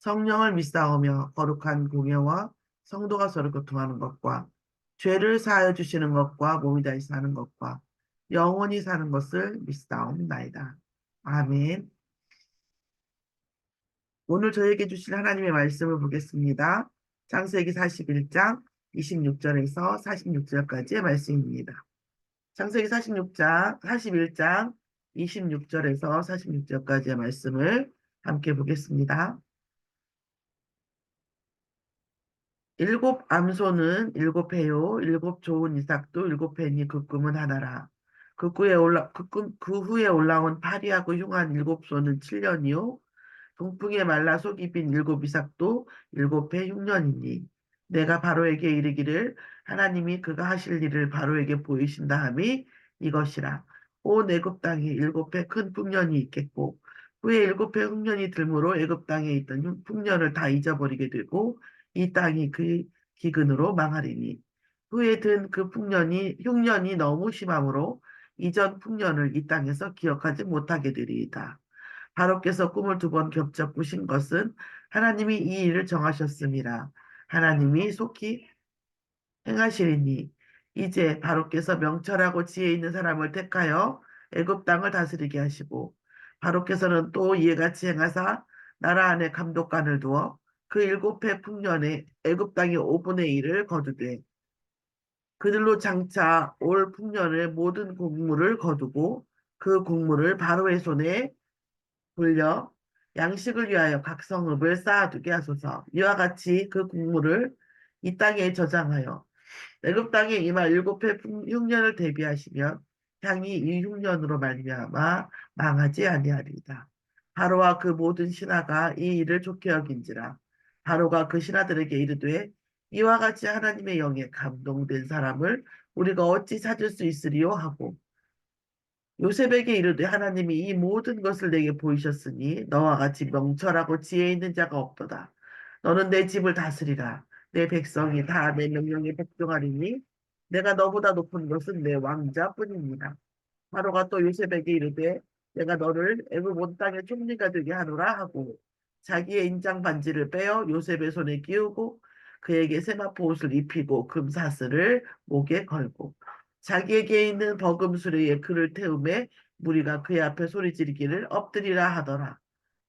성령을 믿사오며 거룩한 공예와 성도가 서로 교통하는 것과 죄를 사하여 주시는 것과 몸이 다시 사는 것과 영원히 사는 것을 믿사옵나이다. 아멘. 오늘 저에게 주실 하나님의 말씀을 보겠습니다. 창세기 41장 26절에서 46절까지의 말씀입니다. 창세기 46장, 41장 26절에서 46절까지의 말씀을 함께 보겠습니다. 일곱 암소는 일곱 해요. 일곱 좋은 이삭도 일곱 해니 그 꿈은 하나라. 그 후에 올라 그, 꿈, 그 후에 올라온 파리하고 흉한 일곱 소는 7년이요. 동풍에 말라 속이 빈 일곱 이삭도 일곱 해 흉년이니 내가 바로에게 이르기를 하나님이 그가 하실 일을 바로에게 보이신다 함이 이것이라. 온 애굽 땅에 일곱 해 큰 풍년이 있겠고 후에 일곱 해 흉년이 들므로 애굽 땅에 있던 풍년을 다 잊어버리게 되고 이 땅이 그 기근으로 망하리니 후에 든 그 풍년이 흉년이 너무 심함으로 이전 풍년을 이 땅에서 기억하지 못하게 되리이다. 바로께서 꿈을 두 번 겹쳐 꾸신 것은 하나님이 이 일을 정하셨습니다. 하나님이 속히 행하시리니 이제 바로께서 명철하고 지혜 있는 사람을 택하여 애굽 땅을 다스리게 하시고 바로께서는 또 이에 같이 행하사 나라 안에 감독관을 두어 그 일곱 해 풍년에 애굽 땅의 5분의 1을 거두되 그들로 장차 올 풍년의 모든 곡물을 거두고 그 곡물을 바로의 손에 돌려 양식을 위하여 각 성읍을 쌓아두게 하소서. 이와 같이 그 곡물을 이 땅에 저장하여 애굽 땅에 임할 일곱 해 흉년을 대비하시면 향이 이 흉년으로 말미암아 망하지 아니하리이다. 바로와 그 모든 신하가 이 일을 좋게 여긴지라 바로가 그 신하들에게 이르되 이와 같이 하나님의 영에 감동된 사람을 우리가 어찌 찾을 수 있으리요 하고 요셉에게 이르되 하나님이 이 모든 것을 내게 보이셨으니 너와 같이 명철하고 지혜 있는 자가 없도다. 너는 내 집을 다스리라. 내 백성이 다 내 명령에 복종하리니 내가 너보다 높은 것은 내 왕자뿐입니다. 바로가 또 요셉에게 이르되 내가 너를 애굽 온 땅의 총리가 되게 하노라 하고 자기의 인장 반지를 빼어 요셉의 손에 끼우고 그에게 세마포 옷을 입히고 금사슬을 목에 걸고 자기에게 있는 버금 수레에 그를 태우매 무리가 그의 앞에 소리 지르기를 엎드리라 하더라.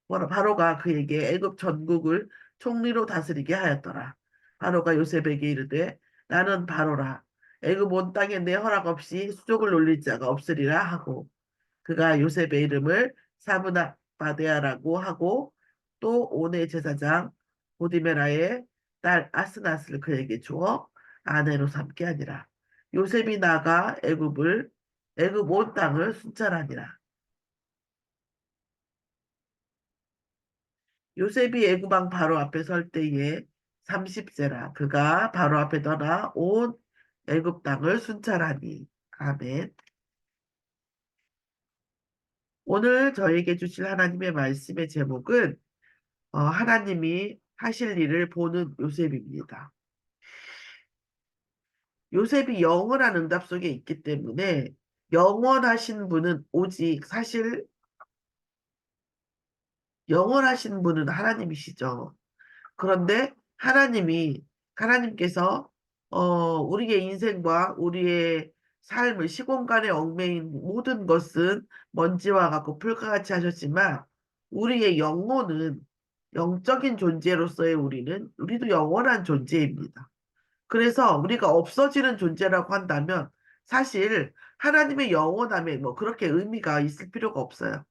바로가 그에게 애굽 전국을 총리로 다스리게 하였더라. 바로가 요셉에게 이르되 나는 바로라. 애굽 온 땅에 내 허락 없이 수족을 놀릴 자가 없으리라 하고 그가 요셉의 이름을 사브나 바데아라고 하고 또 오네 제사장 보디메라의 딸 아스나스를 그에게 주어 아내로 삼게 하니라. 요셉이 나가 애굽을 애굽 온 땅을 순찰하니라. 요셉이 애굽 왕 바로 앞에 설 때에 30세라 그가 바로 앞에 떠나 온 애굽 땅을 순찰하니 아멘. 오늘 저에게 주실 하나님의 말씀의 제목은 어, 하나님이 하실 일을 보는 요셉입니다. 요셉이 영원한 응답 속에 있기 때문에 영원하신 분은 오직 사실 영원하신 분은 하나님이시죠. 그런데 하나님이 하나님께서 어, 우리의 인생과 우리의 삶을 시공간에 얽매인 모든 것은 먼지와 같고 풀과 같이 하셨지만 우리의 영혼은 영적인 존재로서의 우리는 우리도 영원한 존재입니다. 그래서 우리가 없어지는 존재라고 한다면 사실 하나님의 영원함에 뭐 그렇게 의미가 있을 필요가 없어요.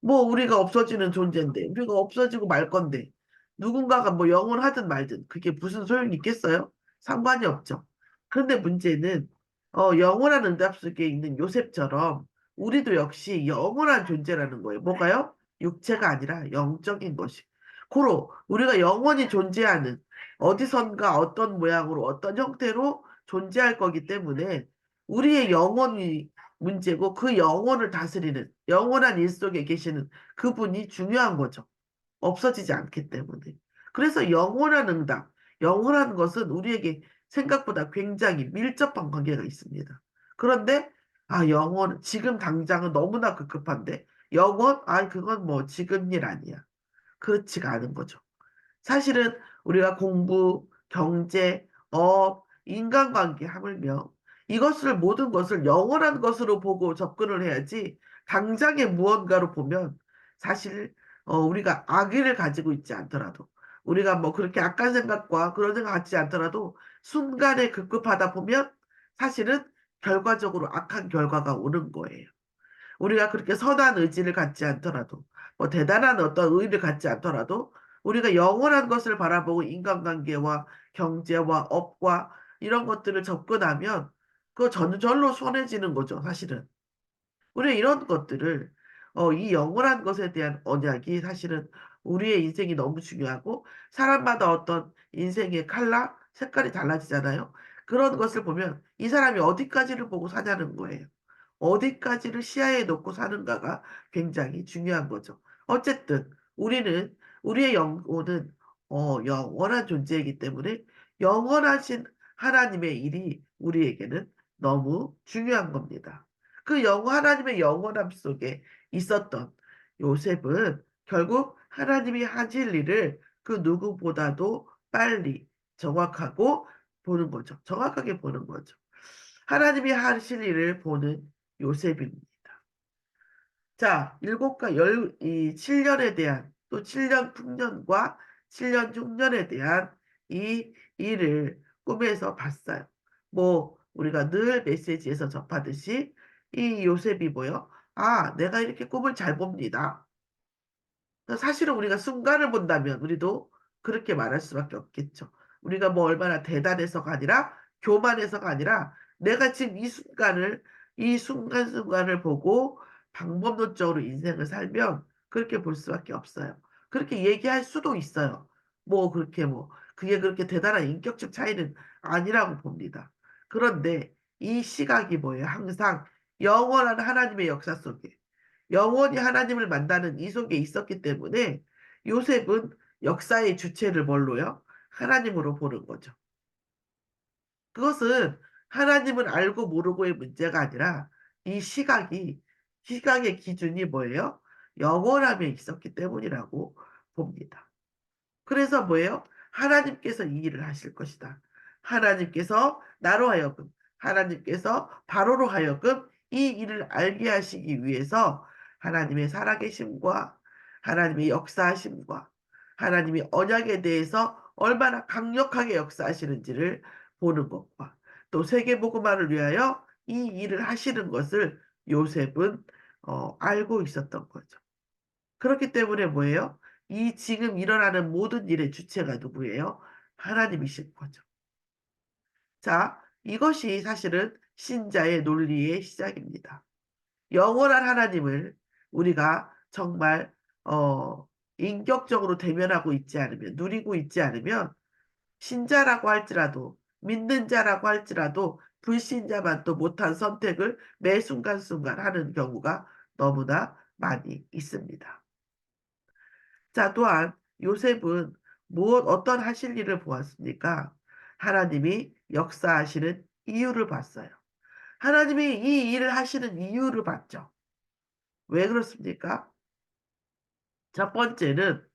뭐 우리가 없어지는 존재인데 우리가 없어지고 말 건데 누군가가 뭐 영원하든 말든 그게 무슨 소용이 있겠어요? 상관이 없죠. 그런데 문제는 어, 영원한 응답 속에 있는 요셉처럼 우리도 역시 영원한 존재라는 거예요. 뭐가요? 육체가 아니라 영적인 것이. 고로 우리가 영원히 존재하는 어디선가 어떤 모양으로 어떤 형태로 존재할 거기 때문에 우리의 영혼이 문제고 그 영혼을 다스리는 영원한 일 속에 계시는 그분이 중요한 거죠. 없어지지 않기 때문에. 그래서 영원한 응답, 영원한 것은 우리에게 생각보다 굉장히 밀접한 관계가 있습니다. 그런데 아 영원 지금 당장은 너무나 급급한데 영원 아 그건 뭐 지금 일 아니야. 그렇지가 않은 거죠. 사실은 우리가 공부, 경제, 업, 인간관계 하물며 이것을 모든 것을 영원한 것으로 보고 접근을 해야지 당장의 무언가로 보면 사실 어, 우리가 악의를 가지고 있지 않더라도 우리가 뭐 그렇게 악한 생각과 그런 생각 갖지 않더라도 순간에 급급하다 보면 사실은 결과적으로 악한 결과가 오는 거예요. 우리가 그렇게 선한 의지를 갖지 않더라도, 뭐 대단한 어떤 의의를 갖지 않더라도, 우리가 영원한 것을 바라보고 인간관계와 경제와 업과 이런 것들을 접근하면, 그거 전절로 손해지는 거죠, 사실은. 우리가 이런 것들을, 어, 이 영원한 것에 대한 언약이 사실은 우리의 인생이 너무 중요하고, 사람마다 어떤 인생의 칼라, 색깔이 달라지잖아요. 그런 것을 보면 이 사람이 어디까지를 보고 사냐는 거예요. 어디까지를 시야에 놓고 사는가가 굉장히 중요한 거죠. 어쨌든 우리는 우리의 영혼은 어, 영원한 존재이기 때문에 영원하신 하나님의 일이 우리에게는 너무 중요한 겁니다. 그 영, 하나님의 영원함 속에 있었던 요셉은 결국 하나님이 하실 일을 그 누구보다도 빨리 정확하고 보는 거죠. 정확하게 보는 거죠. 하나님이 하실 일을 보는 요셉입니다. 자, 일곱과 열, 이 7년에 대한 또 7년 풍년과 7년 흉년에 대한 이 일을 꿈에서 봤어요. 뭐 우리가 늘 메시지에서 접하듯이 이 요셉이 뭐요? 아, 내가 이렇게 꿈을 잘 봅니다. 사실은 우리가 순간을 본다면 우리도 그렇게 말할 수밖에 없겠죠. 우리가 뭐 얼마나 대단해서가 아니라 교만해서가 아니라 내가 지금 이 순간을 이 순간순간을 보고 방법론적으로 인생을 살면 그렇게 볼 수밖에 없어요. 그렇게 얘기할 수도 있어요. 뭐 그렇게 뭐 그게 그렇게 대단한 인격적 차이는 아니라고 봅니다. 그런데 이 시각이 뭐예요? 항상 영원한 하나님의 역사 속에 영원히 하나님을 만나는 이 속에 있었기 때문에 요셉은 역사의 주체를 뭘로요? 하나님으로 보는 거죠. 그것은 하나님을 알고 모르고의 문제가 아니라 이 시각이 시각의 기준이 뭐예요? 영원함에 있었기 때문이라고 봅니다. 그래서 뭐예요? 하나님께서 이 일을 하실 것이다. 하나님께서 나로 하여금 하나님께서 바로로 하여금 이 일을 알게 하시기 위해서 하나님의 살아계심과 하나님의 역사하심과 하나님의 언약에 대해서 얼마나 강력하게 역사하시는지를 보는 것과 또 세계복음화를 위하여 이 일을 하시는 것을 요셉은 어, 알고 있었던 거죠. 그렇기 때문에 뭐예요? 이 지금 일어나는 모든 일의 주체가 누구예요? 하나님이실 거죠. 자, 이것이 사실은 신자의 논리의 시작입니다. 영원한 하나님을 우리가 정말 어, 인격적으로 대면하고 있지 않으면, 누리고 있지 않으면 신자라고 할지라도 믿는 자라고 할지라도 불신자만 또 못한 선택을 매 순간순간 하는 경우가 너무나 많이 있습니다. 자, 또한 요셉은 무엇 어떤 하실 일을 보았습니까? 하나님이 역사하시는 이유를 봤어요. 하나님이 이 일을 하시는 이유를 봤죠. 왜 그렇습니까? 첫 번째는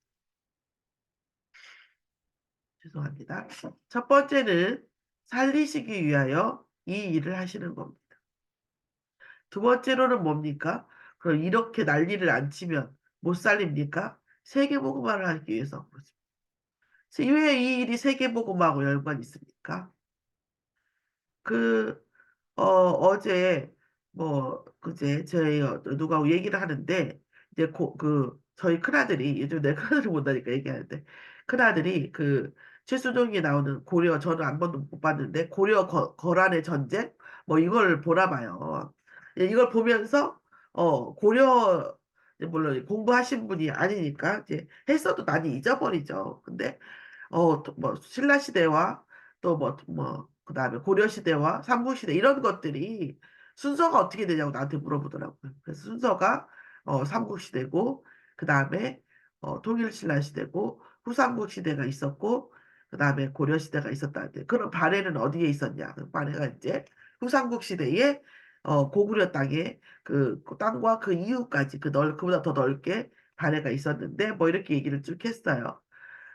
죄송합니다. 첫 번째는 살리시기 위하여 이 일을 하시는 겁니다. 두 번째로는 뭡니까? 그럼 이렇게 난리를 안 치면 못 살립니까? 세계복음화를 하기 위해서 그렇습니다. 왜 이 일이 세계복음화하고 연관이 있습니까? 그, 어, 어제, 뭐, 그제, 저희, 어, 누가 얘기를 하는데, 이제, 고, 그, 저희 큰아들이, 요즘 내 큰아들을 본다니까 얘기하는데, 큰아들이 그, 최수종이 나오는 고려, 저는 한 번도 못 봤는데, 고려 거, 거란의 전쟁? 뭐 이걸 보나 봐요. 예, 이걸 보면서, 어, 고려, 물론 공부하신 분이 아니니까, 이제 했어도 많이 잊어버리죠. 근데, 어, 또 뭐, 신라 시대와 또 뭐, 뭐, 그 다음에 고려 시대와 삼국 시대 이런 것들이 순서가 어떻게 되냐고 나한테 물어보더라고요. 그래서 순서가 어, 삼국 시대고, 그 다음에 어, 통일 신라 시대고, 후삼국 시대가 있었고, 그 다음에 고려 시대가 있었다는데, 그럼 발해는 어디에 있었냐? 그 발해가 이제 후삼국 시대에 어, 고구려 땅에 그, 그 땅과 그 이후까지 그 넓, 그보다 더 넓게 발해가 있었는데, 뭐 이렇게 얘기를 쭉 했어요.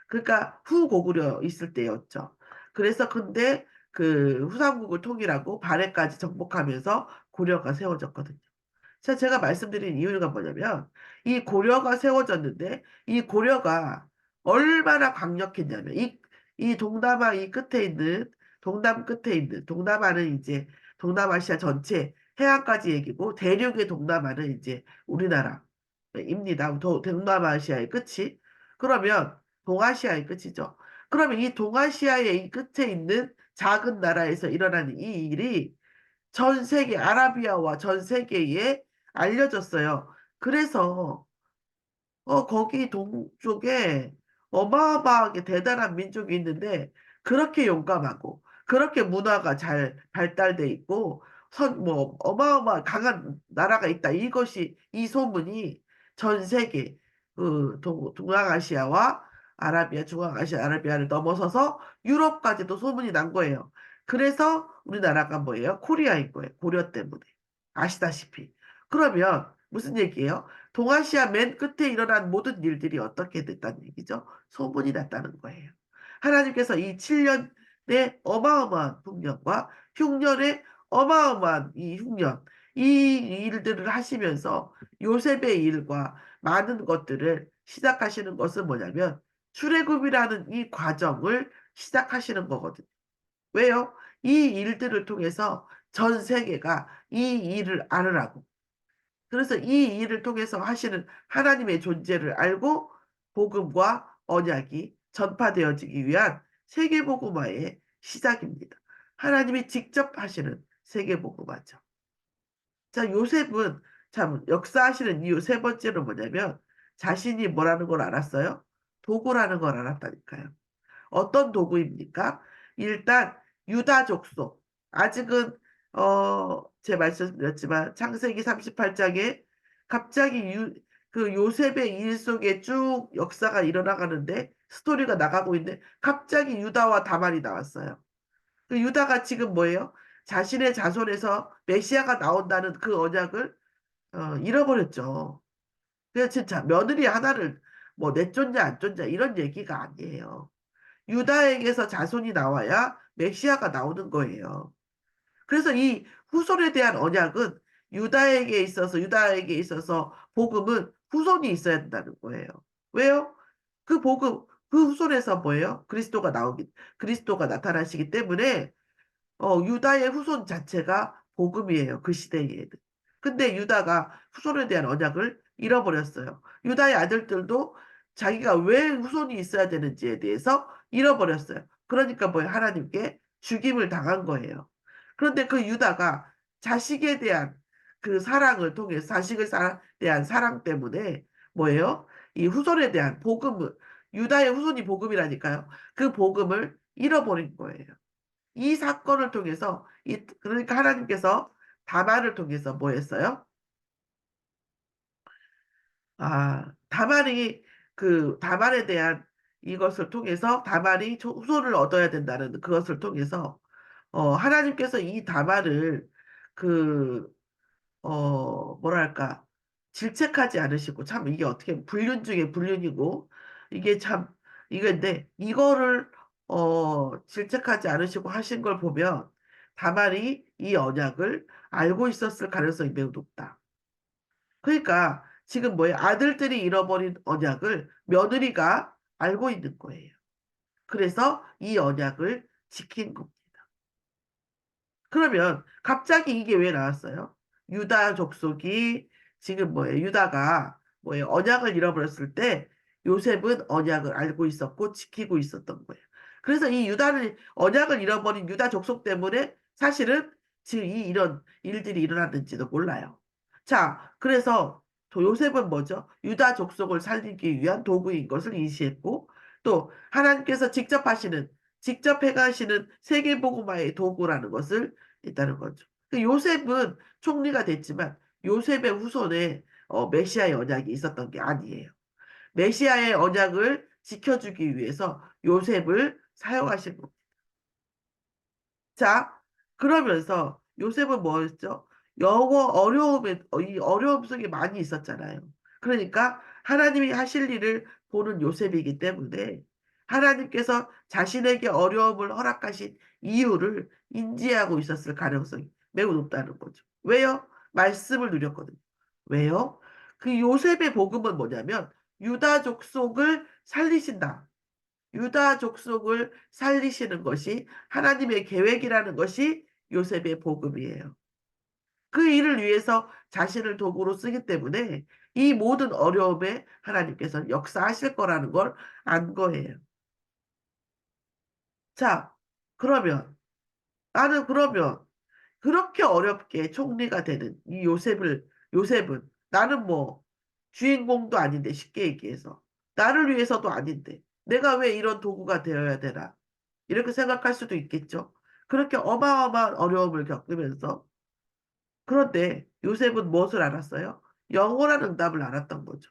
그러니까 후고구려 있을 때였죠. 그래서 근데 그 후삼국을 통일하고 발해까지 정복하면서 고려가 세워졌거든요. 자, 제가 말씀드린 이유가 뭐냐면 이 고려가 세워졌는데 이 고려가 얼마나 강력했냐면 이, 이 동남아 이 끝에 있는 동남 끝에 있는 동남아는 이제 동남아시아 전체 해안까지 얘기고 대륙의 동남아는 이제 우리나라입니다. 도- 동남아시아의 끝이. 그러면 동아시아의 끝이죠. 그러면 이 동아시아의 이 끝에 있는 작은 나라에서 일어나는 이 일이 전 세계, 아라비아와 전 세계에 알려졌어요. 그래서 어, 거기 동쪽에 어마어마하게 대단한 민족이 있는데 그렇게 용감하고 그렇게 문화가 잘 발달돼 있고 선, 뭐 어마어마 강한 나라가 있다. 이것이 이 소문이 전 세계 그 동, 동남아시아와 아라비아, 중앙아시아, 아라비아를 넘어서서 유럽까지도 소문이 난 거예요. 그래서 우리나라가 뭐예요? 코리아인 거예요. 고려 때문에. 아시다시피. 그러면 무슨 얘기예요? 동아시아 맨 끝에 일어난 모든 일들이 어떻게 됐다는 얘기죠? 소문이 났다는 거예요. 하나님께서 이 7년 의 어마어마한 풍년과 흉년의 어마어마한 이 흉년, 이 일들을 하시면서 요셉의 일과 많은 것들을 시작하시는 것은 뭐냐면 출애굽이라는 이 과정을 시작하시는 거거든요. 왜요? 이 일들을 통해서 전 세계가 이 일을 알으라고. 그래서 이 일을 통해서 하시는 하나님의 존재를 알고 복음과 언약이 전파되어지기 위한 세계복음화의 시작입니다. 하나님이 직접 하시는 세계복음화죠. 자, 요셉은 참 역사하시는 이유 세 번째로 뭐냐면 자신이 뭐라는 걸 알았어요? 도구라는 걸 알았다니까요. 어떤 도구입니까? 일단 유다 족속. 아직은 어, 제 말씀드렸지만 창세기 38장에 갑자기 유, 그 요셉의 일 속에 쭉 역사가 일어나가는데 스토리가 나가고 있는데 갑자기 유다와 다말이 나왔어요. 그 유다가 지금 뭐예요? 자신의 자손에서 메시아가 나온다는 그 언약을 어, 잃어버렸죠. 그래서 진짜 며느리 하나를 뭐 내쫓냐 안 쫓냐 이런 얘기가 아니에요. 유다에게서 자손이 나와야 메시아가 나오는 거예요. 그래서 이 후손에 대한 언약은 유다에게 있어서 유다에게 있어서 복음은 후손이 있어야 된다는 거예요. 왜요? 그 복음 그 후손에서 뭐예요? 그리스도가 나오기 그리스도가 나타나시기 때문에 어, 유다의 후손 자체가 복음이에요. 그 시대에는. 근데 유다가 후손에 대한 언약을 잃어버렸어요. 유다의 아들들도 자기가 왜 후손이 있어야 되는지에 대해서 잃어버렸어요. 그러니까 뭐예요? 하나님께 죽임을 당한 거예요. 그런데 그 유다가 자식에 대한 그 사랑을 통해서 자식에 대한 사랑 때문에 뭐예요? 이 후손에 대한 복음을 유다의 후손이 복음이라니까요. 그 복음을 잃어버린 거예요. 이 사건을 통해서 이 그러니까 하나님께서 다말을 통해서 뭐 했어요? 아, 다말이 그 다말에 대한 이것을 통해서 다말이 후손을 얻어야 된다는 그것을 통해서 어, 하나님께서 이 다말을 그 어, 뭐랄까 질책하지 않으시고 참 이게 어떻게 불륜 중에 불륜이고 이게 참 이건데 이거를 어, 질책하지 않으시고 하신 걸 보면 다말이 이 언약을 알고 있었을 가능성이 매우 높다. 그러니까 지금 뭐예요? 아들들이 잃어버린 언약을 며느리가 알고 있는 거예요. 그래서 이 언약을 지킨 겁니다. 그러면 갑자기 이게 왜 나왔어요? 유다 족속이 지금 뭐예요? 유다가 뭐예요? 언약을 잃어버렸을 때 요셉은 언약을 알고 있었고 지키고 있었던 거예요. 그래서 이 유다를 언약을 잃어버린 유다 족속 때문에 사실은 지금 이 이런 일들이 일어났는지도 몰라요. 자, 그래서 요셉은 뭐죠? 유다 족속을 살리기 위한 도구인 것을 인지했고 또 하나님께서 직접 하시는 직접 해가시는 세계복음화의 도구라는 것을 있다는 거죠. 그 요셉은 총리가 됐지만 요셉의 후손에 어, 메시아의 언약이 있었던 게 아니에요. 메시아의 언약을 지켜주기 위해서 요셉을 사용하신 겁니다. 자, 그러면서 요셉은 뭐였죠? 영어 어려움에 어, 이 어려움 속에 많이 있었잖아요. 그러니까 하나님이 하실 일을 보는 요셉이기 때문에 하나님께서 자신에게 어려움을 허락하신 이유를 인지하고 있었을 가능성이 매우 높다는 거죠. 왜요? 말씀을 누렸거든요. 왜요? 그 요셉의 복음은 뭐냐면 유다 족속을 살리신다. 유다 족속을 살리시는 것이 하나님의 계획이라는 것이 요셉의 복음이에요. 그 일을 위해서 자신을 도구로 쓰기 때문에 이 모든 어려움에 하나님께서 역사하실 거라는 걸 안 거예요. 자, 그러면 나는 그러면 그렇게 어렵게 총리가 되는 이 요셉을 요셉은 나는 뭐 주인공도 아닌데 쉽게 얘기해서 나를 위해서도 아닌데 내가 왜 이런 도구가 되어야 되나 이렇게 생각할 수도 있겠죠. 그렇게 어마어마한 어려움을 겪으면서 그런데 요셉은 무엇을 알았어요? 영원한 응답을 알았던 거죠.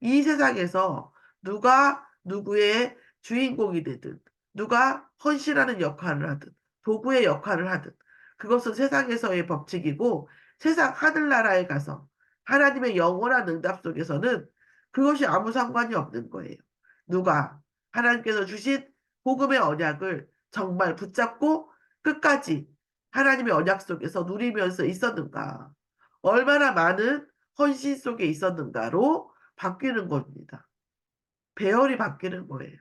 이 세상에서 누가 누구의 주인공이 되든 누가 헌신하는 역할을 하든 도구의 역할을 하든 그것은 세상에서의 법칙이고 세상 하늘나라에 가서 하나님의 영원한 응답 속에서는 그것이 아무 상관이 없는 거예요. 누가 하나님께서 주신 복음의 언약을 정말 붙잡고 끝까지 하나님의 언약 속에서 누리면서 있었는가. 얼마나 많은 헌신 속에 있었는가로 바뀌는 겁니다. 배열이 바뀌는 거예요.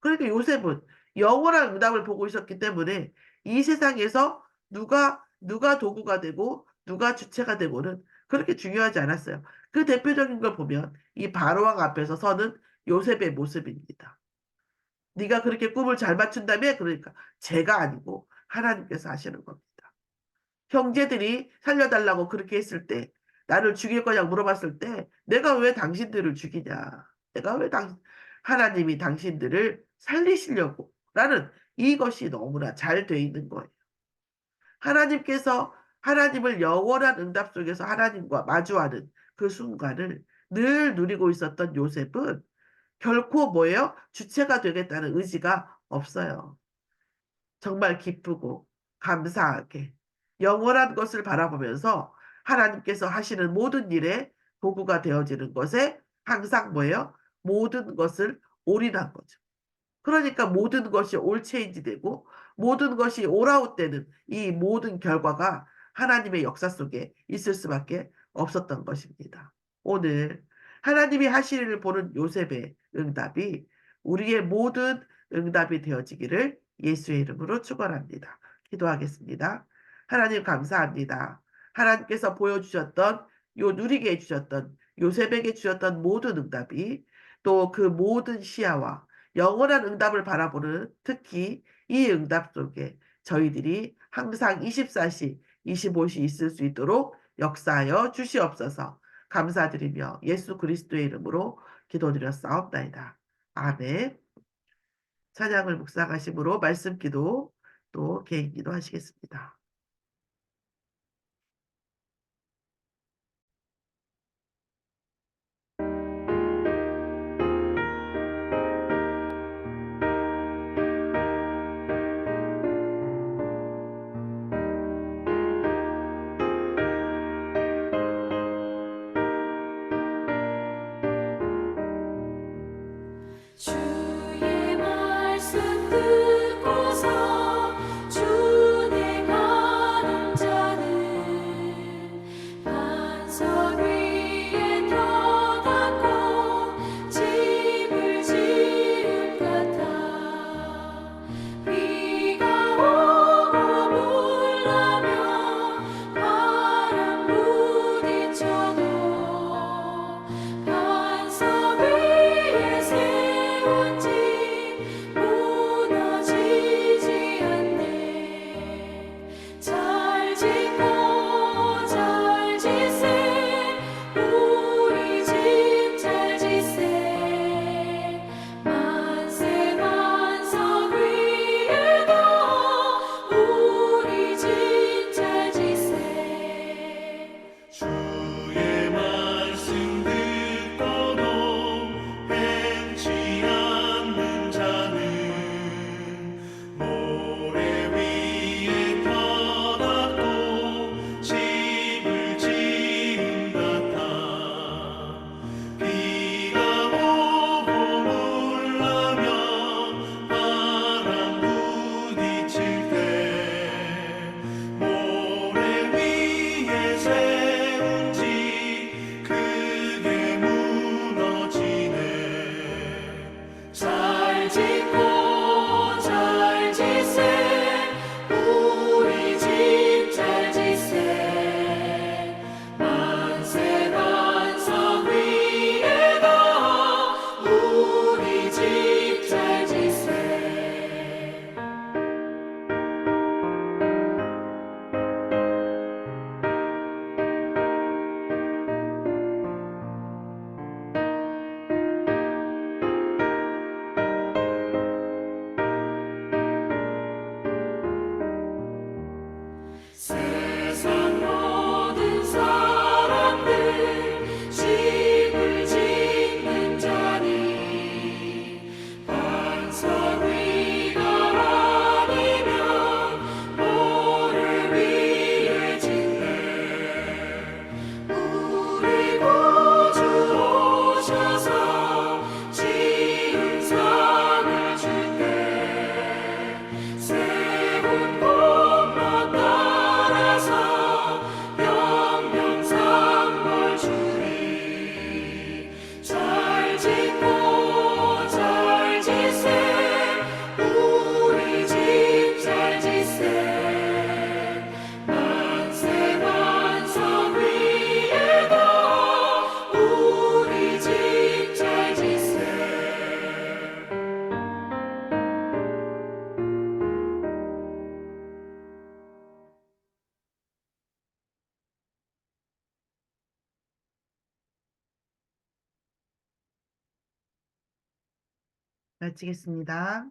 그러니까 요셉은 영원한 응답을 보고 있었기 때문에 이 세상에서 누가 누가 도구가 되고 누가 주체가 되고는 그렇게 중요하지 않았어요. 그 대표적인 걸 보면 이 바로왕 앞에서 서는 요셉의 모습입니다. 네가 그렇게 꿈을 잘 맞춘다며 그러니까 제가 아니고 하나님께서 하시는 겁니다. 형제들이 살려달라고 그렇게 했을 때 나를 죽일 거냐 물어봤을 때 내가 왜 당신들을 죽이냐 내가 왜 당, 하나님이 당신들을 살리시려고 라는 이것이 너무나 잘 돼 있는 거예요. 하나님께서 하나님을 영원한 응답 속에서 하나님과 마주하는 그 순간을 늘 누리고 있었던 요셉은 결코 뭐예요? 주체가 되겠다는 의지가 없어요. 정말 기쁘고 감사하게 영원한 것을 바라보면서 하나님께서 하시는 모든 일에 도구가 되어지는 것에 항상 뭐예요? 모든 것을 올인한 거죠. 그러니까 모든 것이 올체인지 되고 모든 것이 올아웃되는 이 모든 결과가 하나님의 역사 속에 있을 수밖에 없었던 것입니다. 오늘 하나님이 하실 일을 보는 요셉의 응답이 우리의 모든 응답이 되어지기를 예수의 이름으로 축원합니다. 기도하겠습니다. 하나님 감사합니다. 하나님께서 보여주셨던 요 누리게 해주셨던 요셉에게 주셨던 모든 응답이 또 그 모든 시야와 영원한 응답을 바라보는 특히 이 응답 속에 저희들이 항상 24시, 25시 있을 수 있도록 역사하여 주시옵소서 감사드리며 예수 그리스도의 이름으로 기도드렸사옵나이다. 아멘. 찬양을 묵상하심으로 말씀 기도 또 개인 기도 하시겠습니다. 마치겠습니다.